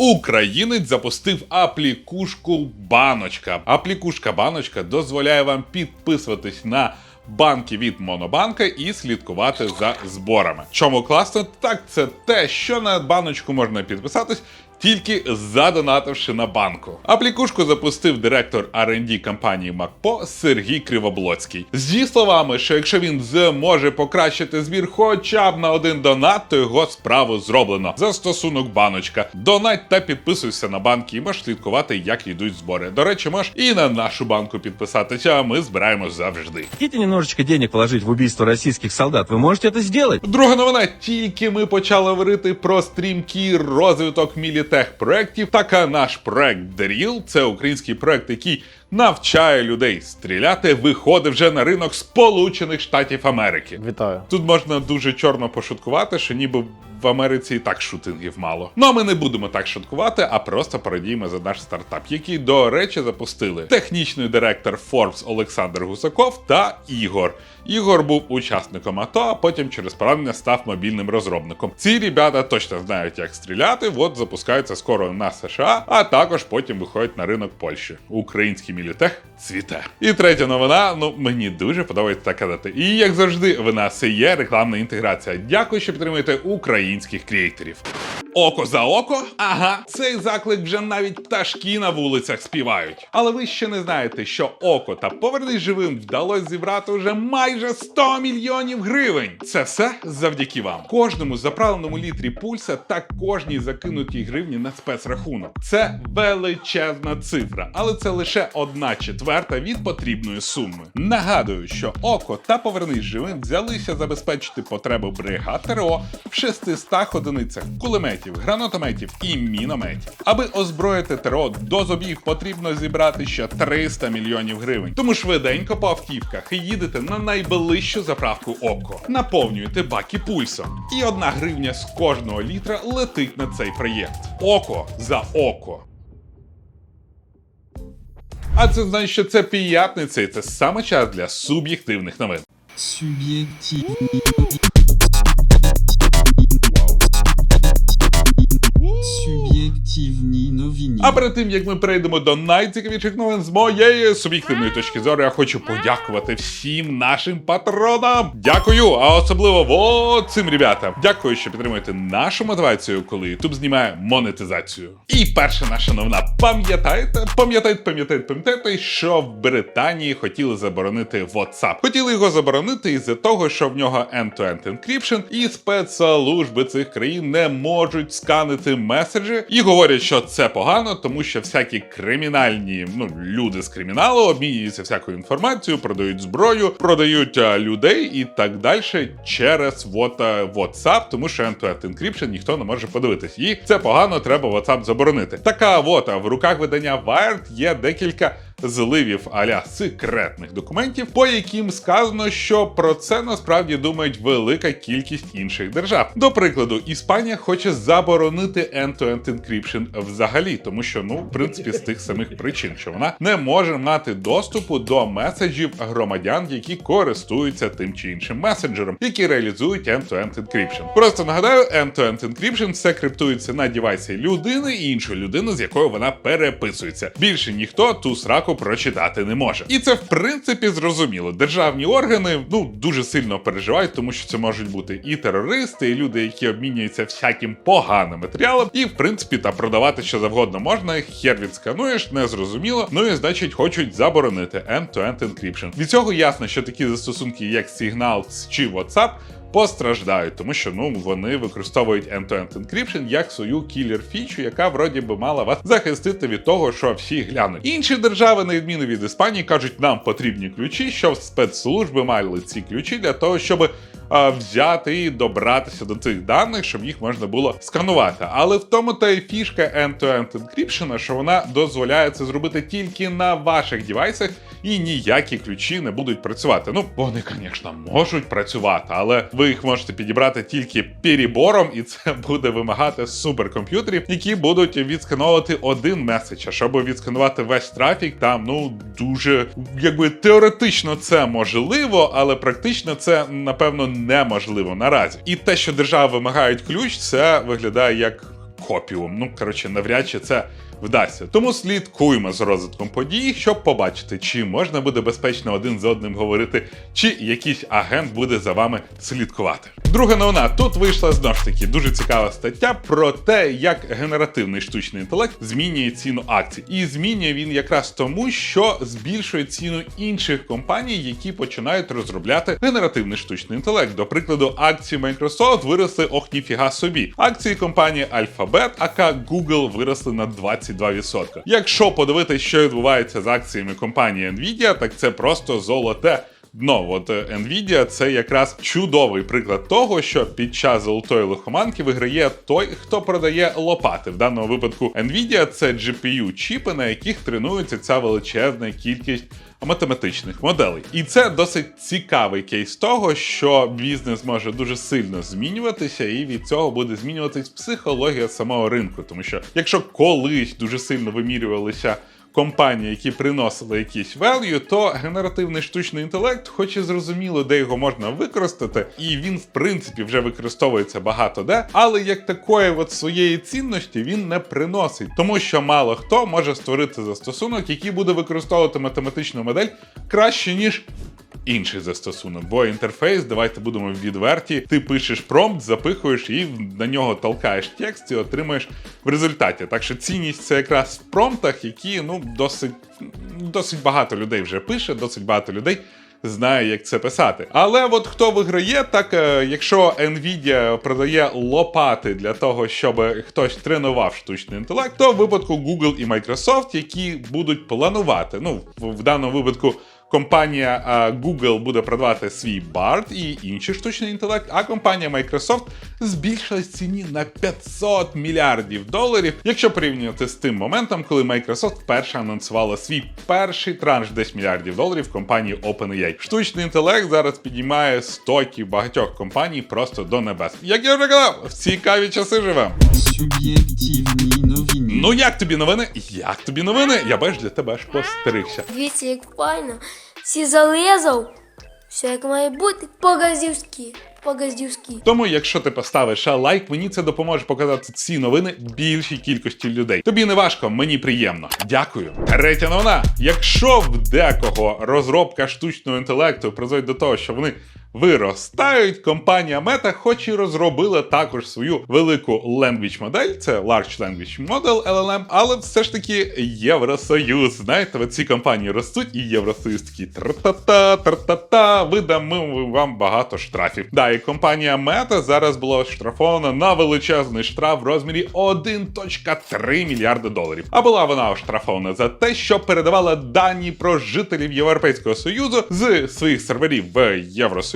Українець запустив аплікушку баночка. Аплікушка баночка дозволяє вам підписуватись на. Банки від Монобанка і слідкувати за зборами. Чому класно? Так це те, що на баночку можна підписатись. Тільки задонативши на банку. Аплікушку запустив директор R&D компанії МакПо Сергій Кривоблоцький. Зі словами, що якщо він зможе покращити збір хоча б на один донат, то його справу зроблено. Застосунок баночка. Донать та підписуйся на банки і можеш слідкувати, як йдуть збори. До речі, можеш і на нашу банку підписатися, ми збираємо завжди. Хотите немножечко денег положить в убийство российских солдат? Вы можете это сделать? Друга новина. Тільки ми почали говорити про стрімкий розвиток мілітех проєктів. Така наш проект Деріл. Це український проект, який навчає людей стріляти. Виходить вже на ринок Сполучених Штатів Америки. Вітаю. Тут можна дуже чорно пошуткувати, що ніби в Америці і так шутингів мало. Ну а ми не будемо так шуткувати, а просто порадіємо за наш стартап, який, до речі, запустили технічний директор Forbes Олександр Гусаков та Ігор. Ігор був учасником АТО, а потім через поранення став мобільним розробником. Ці ребята точно знають, як стріляти. От запускаються скоро на США, а також потім виходять на ринок Польщі. Український мілітех цвіте. І третя новина. Ну мені дуже подобається так казати. І як завжди, в нас є рекламна інтеграція. Дякую, що підтримуєте українських креаторів. Око за око? Ага, цей заклик вже навіть пташки на вулицях співають. Але ви ще не знаєте, що око та повернись живим вдалося зібрати вже майже 100 мільйонів гривень. Це все завдяки вам. Кожному заправленому літрі пульса та кожній закинутій гривні на спецрахунок. Це величезна цифра, але це лише одна четверта від потрібної суми. Нагадую, що око та повернись живим взялися забезпечити потребу бригад ТРО в 600 одиницях кулеметів, гранатометів і мінометів. Аби озброїти ТРО до зубів, потрібно зібрати ще 300 мільйонів гривень. Тому швиденько по автівках їдете на найближчу заправку ОКО. Наповнюєте баки пульсом. І одна гривня з кожного літра летить на цей проєкт. Око за око. А це значить, що це п'ятниця, і це саме час для суб'єктивних новин. Суб'єктивні А перед тим як ми перейдемо до найцікавіших новин з моєї суб'єктивної точки зору, я хочу подякувати всім нашим патронам. Дякую, а особливо вот цим ребятам. Дякую, що підтримуєте нашу мотивацію, коли YouTube знімає монетизацію. І перша наша новина. Пам'ятаєте, пам'ятаєте, пам'ятаєте, пам'ятаєте, що в Британії хотіли заборонити WhatsApp. Хотіли його заборонити із-за того, що в нього end-to-end encryption, і спецслужби цих країн не можуть сканити меседжі і говорять, що це погано, тому що всякі кримінальні ну люди з криміналу обмінюються всякою інформацією, продають зброю, продають людей і так далі через вот, а, WhatsApp, тому що end-to-end encryption ніхто не може подивитись. І це погано, треба WhatsApp заборонити. Така вот а, в руках видання Wired є декілька зливів аля секретних документів, по яким сказано, що про це насправді думають велика кількість інших держав. До прикладу, Іспанія хоче заборонити end-to-end encryption взагалі, тому що ну, в принципі, з тих самих причин, що вона не може мати доступу до меседжів громадян, які користуються тим чи іншим месенджером, які реалізують end-to-end encryption. Просто нагадаю, end-to-end encryption це криптується на дівайсі людини і іншої людини, з якою вона переписується. Більше ніхто ту сраку прочитати не може. І це в принципі зрозуміло. Державні органи ну дуже сильно переживають, тому що це можуть бути і терористи, і люди, які обмінюються всяким поганим матеріалом, і в принципі та продавати що завгодно можна. Хер відскануєш, не зрозуміло. Ну і значить, хочуть заборонити end-to-end encryption. Від цього ясно, що такі застосунки, як Signal чи WhatsApp, постраждають, тому що ну вони використовують end-to-end encryption як свою кілер фічу, яка вроді би мала вас захистити від того, що всі глянуть. Інші держави, на відміну від Іспанії, кажуть, нам потрібні ключі, щоб спецслужби мали ці ключі для того, щоб взяти і добратися до цих даних, щоб їх можна було сканувати. Але в тому та й фішка end-to-end encryption, що вона дозволяє це зробити тільки на ваших девайсах, і ніякі ключі не будуть працювати. Ну, вони, звісно, можуть працювати, але ви їх можете підібрати тільки перебором, і це буде вимагати суперкомп'ютерів, які будуть відскановувати один меседж. А щоб відсканувати весь трафік, там ну дуже якби теоретично це можливо, але практично це напевно неможливо наразі. І те, що держави вимагають ключ, це виглядає як копіум. Ну коротше, навряд чи це вдасться. Тому слідкуємо з розвитком подій, щоб побачити, чи можна буде безпечно один з одним говорити, чи якийсь агент буде за вами слідкувати. Друга новина тут вийшла знову ж таки дуже цікава стаття про те, як генеративний штучний інтелект змінює ціну акцій. І змінює він якраз тому, що збільшує ціну інших компаній, які починають розробляти генеративний штучний інтелект. До прикладу, акції Microsoft виросли ох ніфіга собі. Акції компанії Alphabet, ака Google виросли на 22%. Якщо подивитися, що відбувається з акціями компанії Nvidia, так це просто золоте. Дно, от е, Nvidia це якраз чудовий приклад того, що під час золотої лихоманки виграє той, хто продає лопати. В даному випадку Nvidia це GPU чіпи, на яких тренується ця величезна кількість математичних моделей. І це досить цікавий кейс того, що бізнес може дуже сильно змінюватися, і від цього буде змінюватись психологія самого ринку. Тому що якщо колись дуже сильно вимірювалися компанії, які приносили якийсь value, то генеративний штучний інтелект, хоч і зрозуміло, де його можна використати, і він, в принципі, вже використовується багато де, але як такої от своєї цінності він не приносить, тому що мало хто може створити застосунок, який буде використовувати математичну модель краще, ніж. Інший застосунок, бо інтерфейс, давайте будемо відверті. Ти пишеш промпт, запихуєш і на нього толкаєш текст і отримуєш в результаті. Так що цінність це якраз в промптах, які ну досить, досить багато людей вже пише, досить багато людей. Знає, як це писати. Але от хто виграє, так е, якщо Nvidia продає лопати для того, щоб хтось тренував штучний інтелект, то в випадку Google і Microsoft, які будуть планувати, ну в, в даному випадку. Компанія Google буде продавати свій BART і інший штучний інтелект, а компанія Microsoft збільшилась в ціні на 500 мільярдів доларів, якщо порівнювати з тим моментом, коли Microsoft вперше анонсувала свій перший транш 10 мільярдів доларів компанії OpenAI. Штучний інтелект зараз підіймає стоки багатьох компаній просто до небес. Як я вже казав, в цікаві часи живемо. Суб'єктивні. Ну як тобі новини? Як тобі новини? Я бачу для тебе аж постерігся. Дивіться, як файно. Всі залезав. Все як має бути по-газівськи. По-газівськи. Тому, якщо ти поставиш лайк, мені це допоможе показати ці новини більшій кількості людей. Тобі не важко, мені приємно. Дякую. Третя новина. Якщо в декого розробка штучного інтелекту призводить до того, що вони виростають, компанія Meta, хоч і розробила також свою велику language модель, це Large Language Model LLM, але все ж таки Євросоюз. Знаєте, ці компанії ростуть, і Євросоюз такий тра-та-та, тра-та-та, видамо вам багато штрафів. Да, і компанія Meta зараз була оштрафована на величезний штраф в розмірі 1.3 мільярда доларів. А була вона оштрафована за те, що передавала дані про жителів Європейського Союзу з своїх серверів в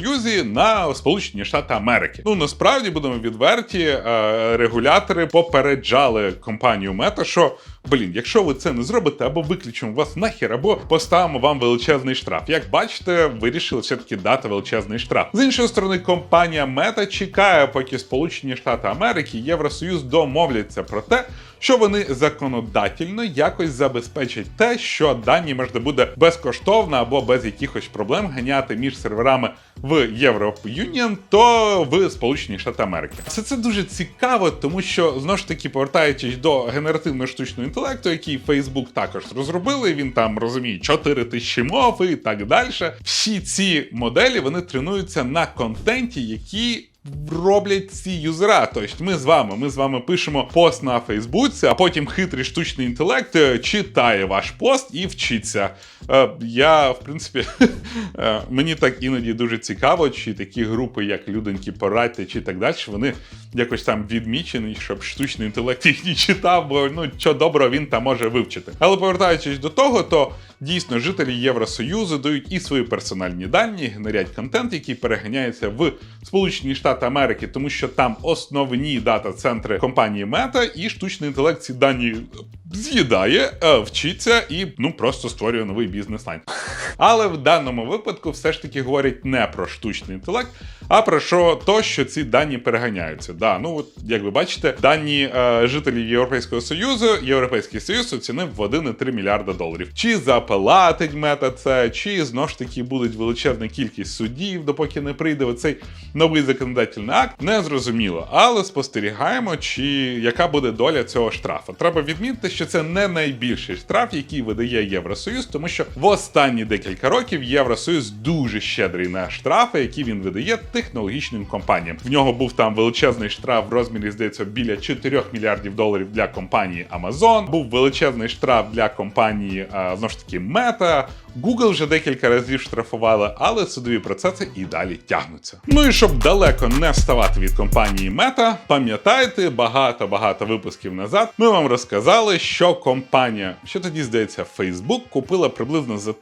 Євросоюзі на Сполучені Штати Америки. Ну насправді будемо відверті, е, регулятори попереджали компанію Мета, що блін, якщо ви це не зробите, або виключимо вас нахер, або поставимо вам величезний штраф. Як бачите, вирішили все-таки дати величезний штраф. З іншої сторони, компанія Meta чекає, поки Сполучені Штати Америки Євросоюз домовляться про те, що вони законодательно якось забезпечать те, що дані можна буде безкоштовно або без якихось проблем ганяти між серверами в Європюніон, то в Сполучені Штати Америки. Все це дуже цікаво, тому що знову ж таки повертаючись до генеративного штучного інтелекту, який Facebook також розробили. Він там розуміє 4 тисячі мов і так далі. Всі ці моделі вони тренуються на контенті, які роблять ці юзера. Тобто ми з вами, ми з вами пишемо пост на Фейсбуці, а потім хитрий штучний інтелект е, читає ваш пост і вчиться. Е, Я, в принципі, е, мені так іноді дуже цікаво, чи такі групи, як люденьки порадьте, чи так далі, вони якось там відмічені, щоб штучний інтелект їх не читав, бо ну що доброго він там може вивчити. Але повертаючись до того, то дійсно жителі Євросоюзу дають і свої персональні дані, генерять контент, який переганяється в Сполучені Штати Америки, тому що там основні дата-центри компанії Мета, і штучний інтелект ці дані з'їдає, е, вчиться і ну просто створює новий бізнес-лайн. Але в даному випадку все ж таки говорять не про штучний інтелект, а про що то, що ці дані переганяються. Да, ну от як ви бачите, дані е, жителів Європейського Союзу, Європейський Союз оцінив в 1,3 мільярда доларів. Чи запалатить мета це, чи знову ж таки буде величезна кількість судів, допоки не прийде оцей новий законодательний акт, не зрозуміло. Але спостерігаємо, чи яка буде доля цього штрафу. Треба відмітити, що це не найбільший штраф, який видає Євросоюз, тому що в останні декілька років Євросоюз дуже щедрий на штрафи, які він видає технологічним компаніям. В нього був там величезний штраф в розмірі, здається, біля 4 мільярдів доларів для компанії Amazon. Був величезний штраф для компанії а, знову ж таки Meta. Google вже декілька разів штрафували, але судові процеси і далі тягнуться. Ну і щоб далеко не вставати від компанії Meta, пам'ятаєте, багато-багато випусків назад ми вам розказали, що компанія, що тоді здається, Facebook купила приблизно за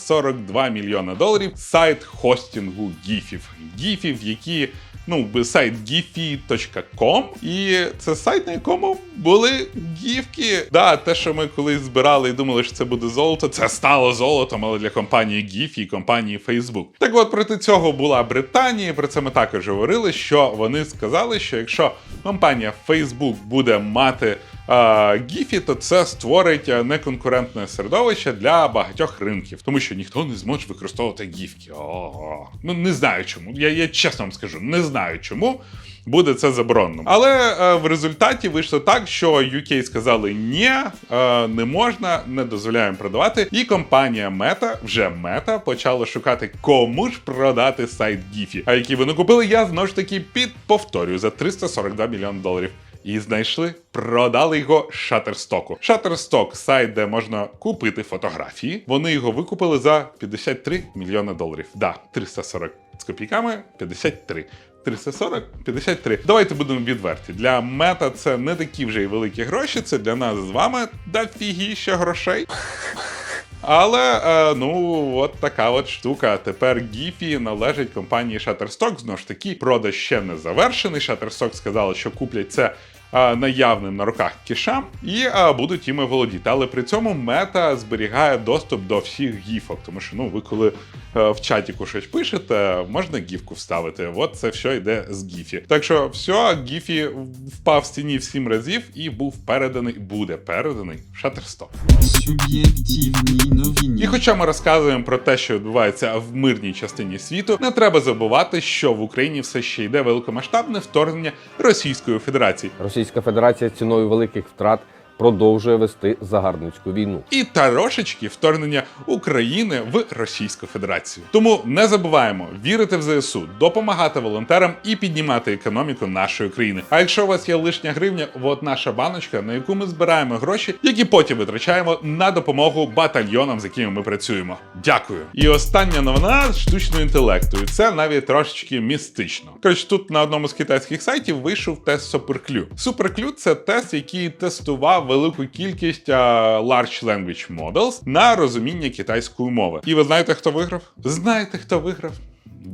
342 мільйона доларів сайт хостінгу гіфів. Гіфів, які ну, сайт giphy.com, і це сайт, на якому були гіфки. Да, те, що ми колись збирали і думали, що це буде золото, це стало золотом, але для компанії Giphy і компанії Facebook. Так от проти цього була Британія. Про це ми також говорили. Що вони сказали, що якщо компанія Facebook буде мати Гіфі, то це створить е, неконкурентне середовище для багатьох ринків, тому що ніхто не зможе використовувати гіфки. Ого. Ну не знаю чому. Я, я чесно вам скажу, не знаю чому. Буде це заборонено. Але е, в результаті вийшло так, що UK сказали ні, е, не можна, не дозволяємо продавати. І компанія Meta, вже Meta, почала шукати, кому ж продати сайт Giphy. А який вони купили, я знову ж таки підповторюю за 342 мільйони доларів. І знайшли, продали його Shutterstock. Shutterstock – сайт, де можна купити фотографії. Вони його викупили за 53 мільйони доларів. Да, 340 з копійками, 53. 340, 53. Давайте будемо відверті. Для мета це не такі вже й великі гроші. Це для нас з вами дофігіща грошей. Але е, ну от така от штука. Тепер Гіфі належить компанії Shutterstock. Знову ж таки, продаж ще не завершений. Shutterstock сказали, що куплять це. Наявним на руках кішам і будуть іми володіти. Але при цьому мета зберігає доступ до всіх гіфок, тому що ну ви коли е, в чаті щось пишете, можна гіфку вставити. От це все йде з гіфі. Так що все, гіфі впав в стіні в сім разів і був переданий, буде переданий новини. І хоча ми розказуємо про те, що відбувається в мирній частині світу, не треба забувати, що в Україні все ще йде великомасштабне вторгнення Російської Федерації. Російська Федерація ціною великих втрат продовжує вести загарбницьку війну. І трошечки вторгнення України в Російську Федерацію. Тому не забуваємо вірити в ЗСУ, допомагати волонтерам і піднімати економіку нашої країни. А якщо у вас є лишня гривня, от наша баночка, на яку ми збираємо гроші, які потім витрачаємо на допомогу батальйонам, з якими ми працюємо. Дякую. І остання новина штучного інтелекту. І це навіть трошечки містично. Коротше, тут на одному з китайських сайтів вийшов тест SuperCLU. SuperCLU – це тест, який тестував велику кількість Large Language Models на розуміння китайської мови. І ви знаєте, хто виграв? Знаєте, хто виграв?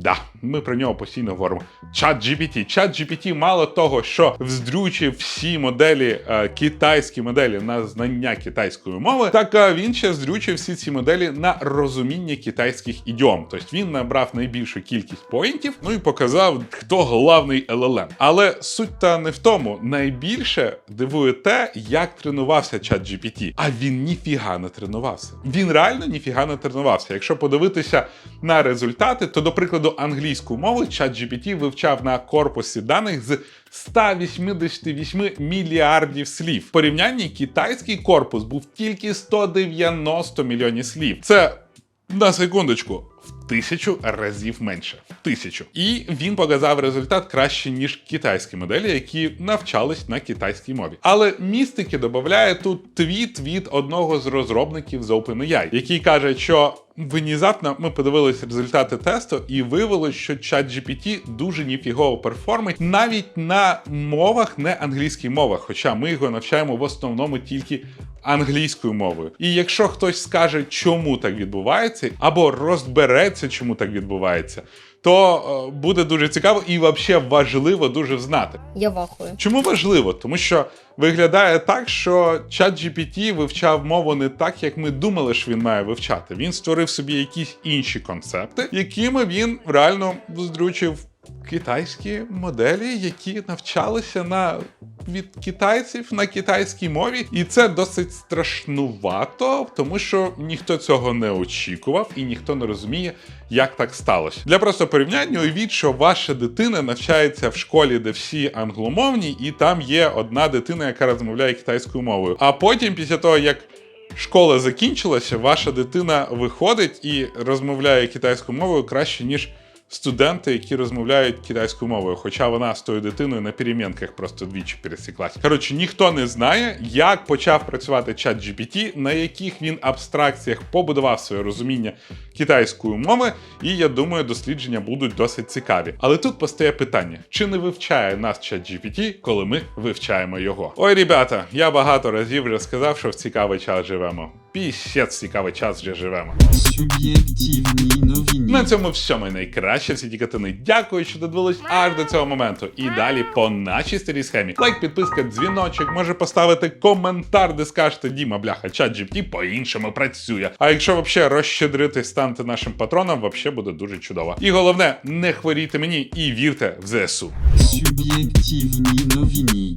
Да, ми про нього постійно говоримо. Чат GPT. Чат GPT мало того, що вздрючив всі моделі, е, китайські моделі на знання китайської мови, так е, він ще здрючив всі ці моделі на розуміння китайських ідіом. Тобто він набрав найбільшу кількість поінтів, ну і показав, хто головний LLM. Але суть та не в тому. Найбільше дивує те, як тренувався чат GPT. А він ніфіга не тренувався. Він реально ніфіга не тренувався. Якщо подивитися на результати, то, до прикладу, англійську англійської мови, GPT вивчав на корпусі даних з 188 мільярдів слів. В порівнянні китайський корпус був тільки 190 мільйонів слів. Це на секундочку. Тисячу разів менше. В тисячу. І він показав результат краще, ніж китайські моделі, які навчались на китайській мові. Але містики додає тут твіт від одного з розробників з OpenAI, який каже, що внезапно ми подивилися результати тесту, і виявилось, що чат GPT дуже ніфігово перформить навіть на мовах, не англійських мовах, хоча ми його навчаємо в основному тільки англійською мовою. І якщо хтось скаже, чому так відбувається, або розбереться, чому так відбувається. то е, буде дуже цікаво і взагалі важливо дуже знати. Я вахую. Чому важливо? Тому що виглядає так, що чат GPT вивчав мову не так, як ми думали, що він має вивчати. Він створив собі якісь інші концепти, якими він реально здручив китайські моделі, які навчалися на від китайців на китайській мові, і це досить страшнувато, тому що ніхто цього не очікував і ніхто не розуміє, як так сталося. Для просто порівняння уявіть, що ваша дитина навчається в школі, де всі англомовні, і там є одна дитина, яка розмовляє китайською мовою. А потім, після того як школа закінчилася, ваша дитина виходить і розмовляє китайською мовою краще, ніж студенти, які розмовляють китайською мовою. Хоча вона з тою дитиною на перемінках просто двічі пересіклась. Коротше, ніхто не знає, як почав працювати чат GPT, на яких він абстракціях побудував своє розуміння китайської мови, і я думаю, дослідження будуть досить цікаві. Але тут постає питання: чи не вивчає нас чат GPT, коли ми вивчаємо його? Ой, ребята, я багато разів вже сказав, що в цікавий час живемо. Пісець цікавий час вже живемо. Суб'єктивні новини. На цьому все моє найкраще. Всі тікатини. Дякую, що додивились аж до цього моменту. І далі по нашій старій схемі. Лайк, підписка, дзвіночок, може поставити коментар, де скажете Діма, бляха, чат GPT по-іншому працює. А якщо взагалі розщедритись, станьте нашим патроном, взагалі буде дуже чудово. І головне, не хворійте мені і вірте в ЗСУ. Суб'єктивні новини.